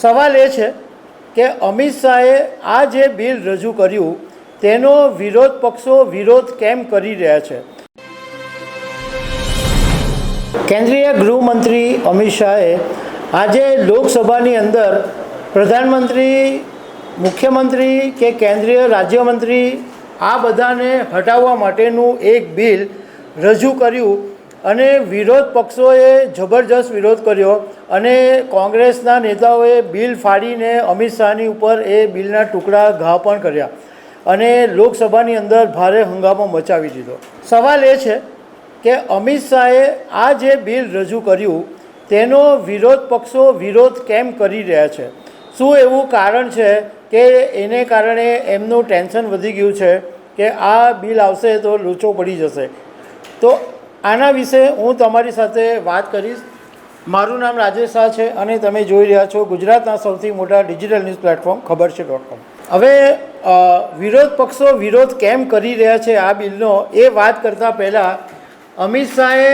સવાલ એ છે કે અમિત શાહે આ જે બિલ રજૂ કર્યું, તેનો વિરોધ પક્ષો વિરોધ કેમ કરી રહ્યા છે? કેન્દ્રીય ગૃહમંત્રી અમિત શાહે આજે લોકસભાની અંદર પ્રધાનમંત્રી, મુખ્યમંત્રી કે કેન્દ્રીય રાજ્યમંત્રી આ બધાને હટાવવા માટેનું એક બિલ રજૂ કર્યું. અને વિરોધ પક્ષોએ જબરજસ્ત વિરોધ કર્યો અને કોંગ્રેસના નેતાઓએ બિલ ફાડીને અમિત શાહની ઉપર એ બિલના ટુકડા ઘા પણ કર્યા અને લોકસભાની અંદર ભારે હંગામો મચાવી દીધો. સવાલ એ છે કે અમિત શાહે આ જે બિલ રજૂ કર્યું તેનો વિરોધ પક્ષો વિરોધ કેમ કરી રહ્યા છે? શું એવું કારણ છે કે એને કારણે એમનું ટેન્શન વધી ગયું છે કે આ બિલ આવશે તો લૂચો પડી જશે? તો આના વિશે હું તમારી સાથે વાત કરીશ. મારું નામ રાજેશ શાહ છે અને તમે જોઈ રહ્યા છો ગુજરાતના સૌથી મોટા ડિજિટલ ન્યૂઝ પ્લેટફોર્મ ખબર છે ડોટ કોમ. હવે વિરોધ પક્ષો વિરોધ કેમ કરી રહ્યા છે આ બિલનો એ વાત કરતાં પહેલાં અમિત શાહે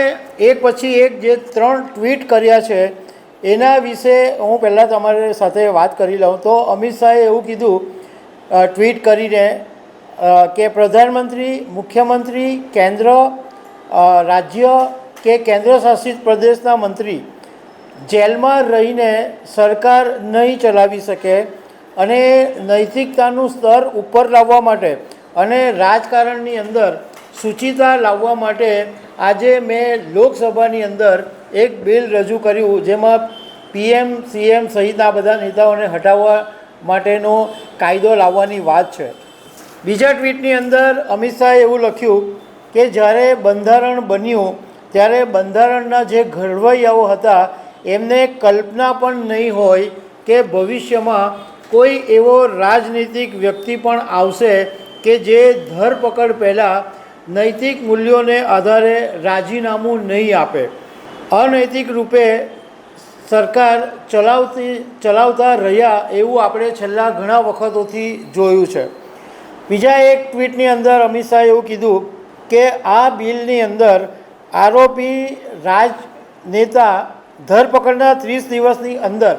એક પછી એક જે ત્રણ ટ્વીટ કર્યા છે, એના વિશે હું પહેલાં તમારી સાથે વાત કરી લઉં. તો અમિત શાહે એવું કીધું ટ્વીટ કરીને કે પ્રધાનમંત્રી, મુખ્યમંત્રી, કેન્દ્ર રાજ્ય કે કેન્દ્ર શાસિત પ્રદેશના મંત્રી જેલમાં રહીને સરકાર નહીં ચલાવી શકે અને નૈતિકતાનું સ્તર ઉપર લાવવા માટે અને રાજકારણની અંદર સૂચિતા લાવવા માટે આજે મેં લોકસભાની અંદર એક બિલ રજૂ કર્યું જેમાં પીએમ, સીએમ સહિતના બધા નેતાઓને હટાવવા માટેનો કાયદો લાવવાની વાત છે. બીજા ટ્વીટની અંદર અમિત શાહે એવું લખ્યું કે જ્યારે બંધારણ બન્યું, ત્યારે બંધારણના જે ઘડવૈયાઓ હતા, એમને કલ્પના પણ નહીં હોય કે ભવિષ્યમાં કોઈ એવો રાજનીતિક વ્યક્તિ પણ આવશે કે જે ધરપકડ પહેલાં નૈતિક મૂલ્યોને આધારે રાજીનામું નહીં આપે. અનૈતિક રૂપે સરકાર ચલાવતી, ચલાવતા રહ્યા એવું આપણે છેલ્લા ઘણા વખતોથી જોયું છે. બીજા એક ટ્વીટની અંદર અમિત શાહે એવું કીધું કે આ બિલની અંદર આરોપી રાજનેતા ધરપકડના ત્રીસ દિવસની અંદર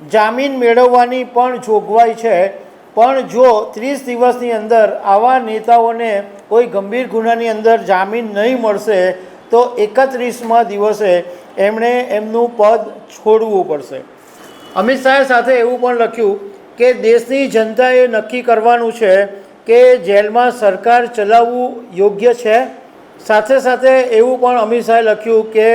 જામીન મેળવવાની પણ જોગવાઈ છે. પણ જો ત્રીસ દિવસની અંદર આવા નેતાઓને કોઈ ગંભીર ગુનાની અંદર જામીન નહીં મળશે, તો એકત્રીસમાં દિવસે એમણે એમનું પદ છોડવું પડશે. અમિત શાહે સાથે એવું પણ લખ્યું કે દેશની જનતાએ નક્કી કરવાનું છે કે જેલમાં સરકાર ચલાવવું યોગ્ય છે? સાથે સાથે એવું પણ અમિત શાહે લખ્યું કે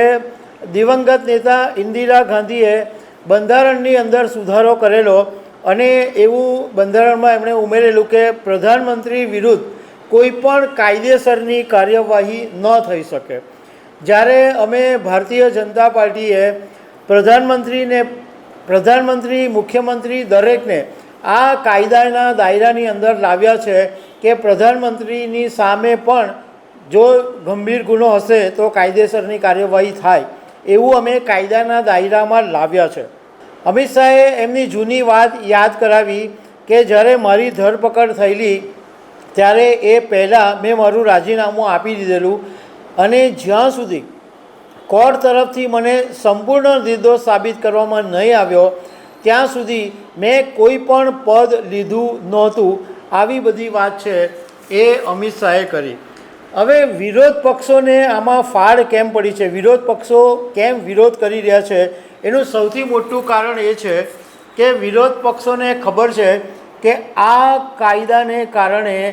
દિવંગત નેતા ઇન્દિરા ગાંધીએ બંધારણની અંદર સુધારો કરેલો અને એવું બંધારણમાં એમણે ઉમેરેલું કે પ્રધાનમંત્રી વિરુદ્ધ કોઈ પણ કાયદેસરની કાર્યવાહી ન થઈ શકે. જ્યારે અમે ભારતીય જનતા પાર્ટીએ પ્રધાનમંત્રીને, પ્રધાનમંત્રી, મુખ્યમંત્રી દરેકને આ કાયદાના દાયરાની અંદર લાવ્યા છે કે પ્રધાનમંત્રીની સામે પણ જો ગંભીર ગુનો હશે તો કાયદેસરની કાર્યવાહી થાય, એવું અમે કાયદાના દાયરામાં લાવ્યા છે. અમિત શાહે એમની જૂની વાત યાદ કરાવી કે જ્યારે મારી ધરપકડ થયેલી, ત્યારે એ પહેલાં મેં મારું રાજીનામું આપી દીધેલું અને જ્યાં સુધી કોર્ટ તરફથી મને સંપૂર્ણ નિર્દોષ સાબિત કરવામાં નહીં આવ્યો ત્યાં સુધી મેં કોઈ પણ પદ લીધું નહોતું. આવી બધી વાત છે એ અમિત શાહે કરી. હવે વિરોધ પક્ષોને આમાં ફાળ કેમ પડી છે? વિરોધ પક્ષો કેમ વિરોધ કરી રહ્યા છે? એનું સૌથી મોટું કારણ એ છે કે વિરોધ પક્ષોને ખબર છે કે આ કાયદાને કારણે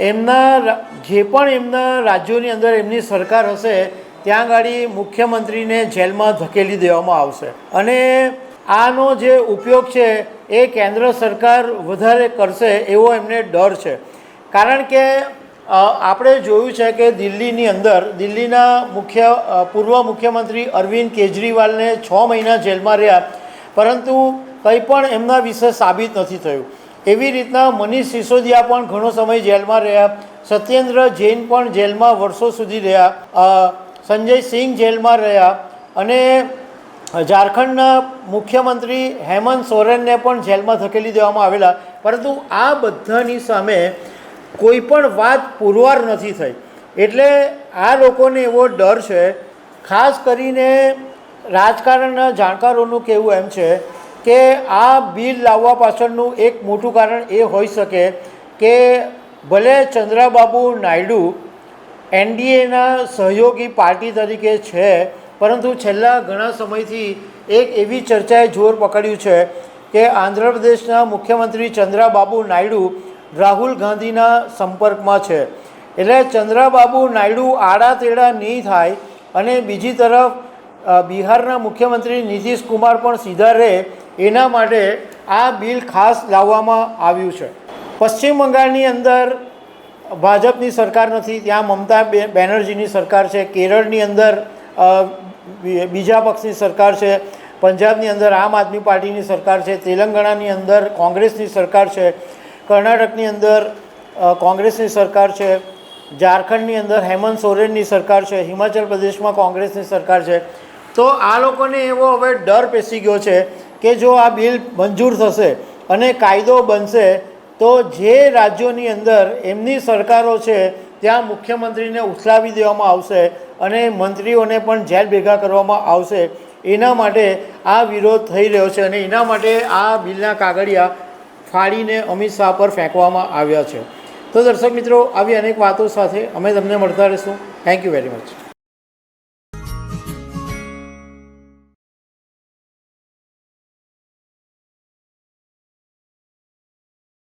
એમના જે પણ એમના રાજ્યોની અંદર એમની સરકાર હશે, ત્યાં આગળ મુખ્યમંત્રીને જેલમાં ધકેલી દેવામાં આવશે. અને આનો જે ઉપયોગ છે એ કેન્દ્ર સરકાર વધારે કરશે એવો એમને ડર છે. કારણ કે આપણે જોયું છે કે દિલ્હીની અંદર, દિલ્હીના મુખ્ય પૂર્વ મુખ્યમંત્રી અરવિંદ કેજરીવાલને છ મહિના જેલમાં રહ્યા, પરંતુ કંઈ પણ એમના વિશે સાબિત નથી થયું. એવી રીતના મનીષ સિસોદિયા પણ ઘણો સમય જેલમાં રહ્યા, સત્યેન્દ્ર જૈન પણ જેલમાં વર્ષો સુધી રહ્યા સંજય સિંહ જેલમાં રહ્યા, અને ઝારખંડના મુખ્યમંત્રી હેમંત સોરેનને પણ જેલમાં ધકેલી દેવામાં આવેલા. પરંતુ આ બધાની સામે કોઈ પણ વાત પુરવાર નથી થઈ. એટલે આ લોકોને એવો ડર છે. ખાસ કરીને રાજકારણના જાણકારોનું કહેવું એમ છે કે આ બિલ લાવવા પાછળનું એક મોટું કારણ એ હોઈ શકે કે ભલે ચંદ્રાબાબુ નાયડુ એનડીએના સહયોગી પાર્ટી તરીકે છે પરંતુ છેલ્લા ઘણા સમયથી એક એવી ચર્ચાએ જોર પકડ્યું છે કે આંધ્રપ્રદેશના મુખ્યમંત્રી ચંદ્રાબાબુ નાયડુ રાહુલ ગાંધીના સંપર્કમાં છે. એટલે ચંદ્રાબાબુ નાયડુ આડા તેડા નહીં થાય અને બીજી તરફ બિહારના મુખ્યમંત્રી નીતિશ કુમાર પણ સીધા રહે એના માટે આ બિલ ખાસ લાવવામાં આવ્યું છે. પશ્ચિમ બંગાળની અંદર ભાજપની સરકાર નથી, ત્યાં મમતા બેનર્જીની સરકાર છે. કેરળની અંદર બીજા પક્ષની સરકાર છે. પંજાબની અંદર આમ આદમી પાર્ટીની સરકાર છે. તેલંગાણાની અંદર કોંગ્રેસની સરકાર છે. કર્ણાટકની અંદર કોંગ્રેસની સરકાર છે. ઝારખંડની અંદર હેમંત સોરેનની સરકાર છે. હિમાચલ પ્રદેશમાં કોંગ્રેસની સરકાર છે. તો આ લોકોને એવો હવે ડર પેસી ગયો છે કે જો આ બિલ મંજૂર થશે અને કાયદો બનશે, તો જે રાજ્યોની અંદર એમની સરકારો છે, ત્યાં મુખ્યમંત્રીને ઉછલાવી દેવામાં આવશે. અને મંત્રીઓને પણ જેલ ભેગા કરવામાં આવશે. એના માટે આ વિરોધ થઈ રહ્યો છે અને એના માટે આ બિલના કાગળિયા ફાડીને અમિત શાહ પર ફેંકવામાં આવ્યા છે. તો દર્શક મિત્રો, આવી અનેક વાતો સાથે અમે તમને મળતા રહીશું. Thank you very much